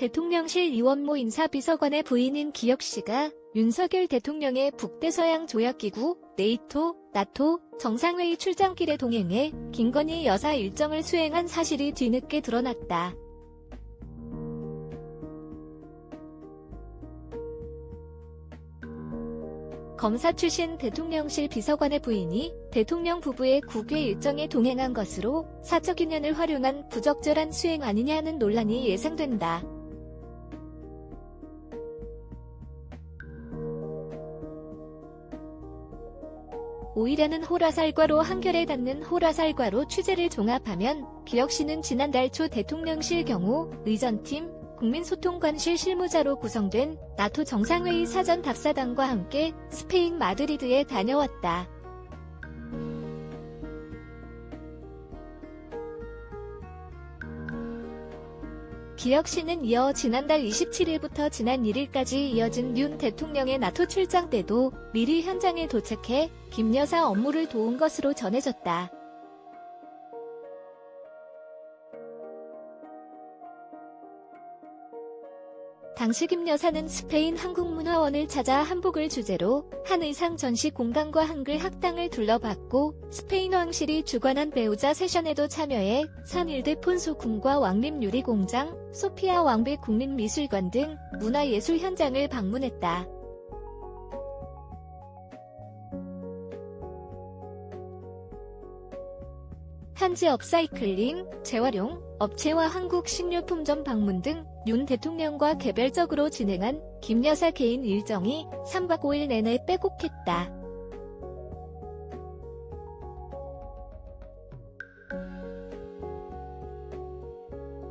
대통령실 이원모 인사비서관의 부인인 기혁 씨가 윤석열 대통령의 북대서양 조약기구, 네이토, 나토 정상회의 출장길에 동행해 김건희 여사 일정을 수행한 사실이 뒤늦게 드러났다. 검사 출신 대통령실 비서관의 부인이 대통령 부부의 국외 일정에 동행한 것으로 사적 인연을 활용한 부적절한 수행 아니냐는 논란이 예상된다. 오일하는 호라살과로 한결에 닿는 호라살과로 취재를 종합하면 씨는 지난달 초 대통령실 경우 의전팀 국민소통관실 실무자로 구성된 나토 정상회의 사전 답사단과 함께 스페인 마드리드에 다녀왔다. 기혁 씨는 이어 지난달 27일부터 지난 1일까지 이어진 윤 대통령의 나토 출장 때도 미리 현장에 도착해 김 여사 업무를 도운 것으로 전해졌다. 당시 김 여사는 스페인 한국문화원을 찾아 한복을 주제로 한 의상 전시 공간과 한글 학당을 둘러봤고 스페인 왕실이 주관한 배우자 세션에도 참여해 산일대 폰소 궁과 왕립 유리공장, 소피아 왕비 국립미술관 등 문화예술 현장을 방문했다. 한지 업사이클링, 재활용, 업체와 한국 식료품점 방문 등 윤 대통령과 개별적으로 진행한 김 여사 개인 일정이 3박 5일 내내 빼곡했다.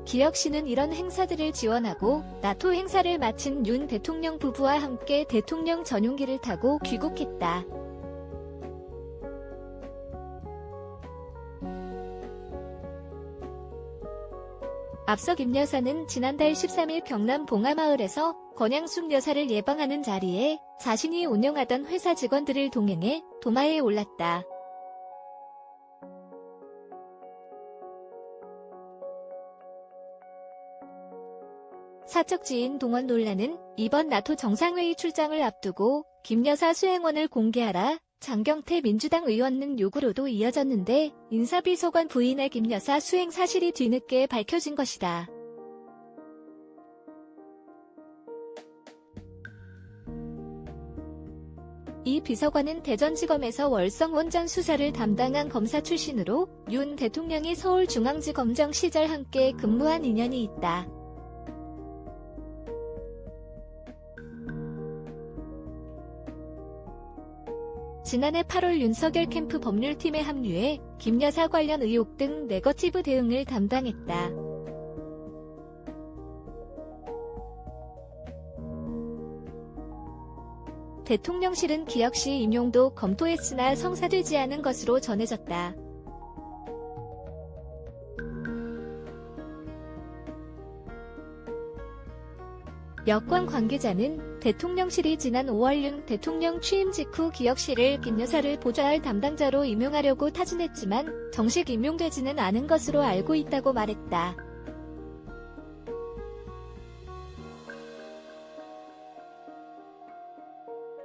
기혁 씨는 이런 행사들을 지원하고 나토 행사를 마친 윤 대통령 부부와 함께 대통령 전용기를 타고 귀국했다. 앞서 김 여사는 지난달 13일 경남 봉하마을에서 권양숙 여사를 예방하는 자리에 자신이 운영하던 회사 직원들을 동행해 도마에 올랐다. 사적 지인 동원 논란은 이번 나토 정상회의 출장을 앞두고 김 여사 수행원을 공개하라 장경태 민주당 의원은 요구로도 이어졌는데 인사비서관 부인의 김 여사 수행 사실이 뒤늦게 밝혀진 것이다. 이 비서관은 대전지검에서 월성 원전 수사를 담당한 검사 출신으로 윤 대통령이 서울중앙지검장 시절 함께 근무한 인연이 있다. 지난해 8월 윤석열 캠프 법률팀에 합류해 김 여사 관련 의혹 등 네거티브 대응을 담당했다. 대통령실은 씨 임용도 검토했으나 성사되지 않은 것으로 전해졌다. 여권 관계자는 대통령실이 지난 5월 윤 대통령 취임 직후 씨를 김 여사를 보좌할 담당자로 임용하려고 타진했지만 정식 임용되지는 않은 것으로 알고 있다고 말했다.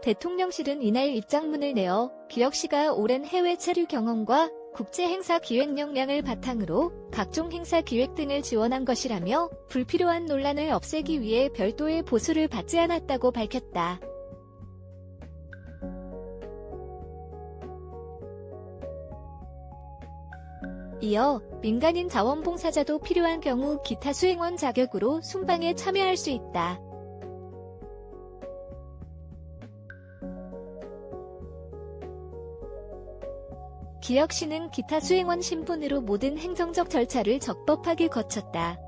대통령실은 이날 입장문을 내어 기혁 씨가 오랜 해외 체류 경험과 국제 행사 기획 역량을 바탕으로 각종 행사 기획 등을 지원한 것이라며 불필요한 논란을 없애기 위해 별도의 보수를 받지 않았다고 밝혔다. 이어 민간인 자원봉사자도 필요한 경우 기타 수행원 자격으로 순방에 참여할 수 있다. 기혁 씨는 기타 수행원 신분으로 모든 행정적 절차를 적법하게 거쳤다.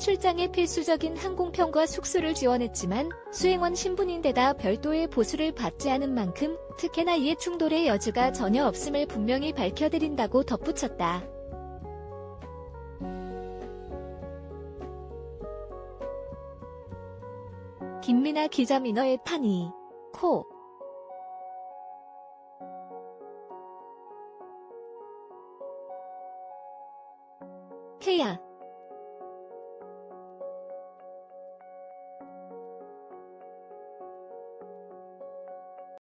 출장에 필수적인 항공편과 숙소를 지원했지만 수행원 신분인데다 별도의 보수를 받지 않은 만큼 특혜나 이해 충돌의 여지가 전혀 없음을 분명히 밝혀드린다고 덧붙였다. 김민아 기자 민어의 판이. 코. 케야.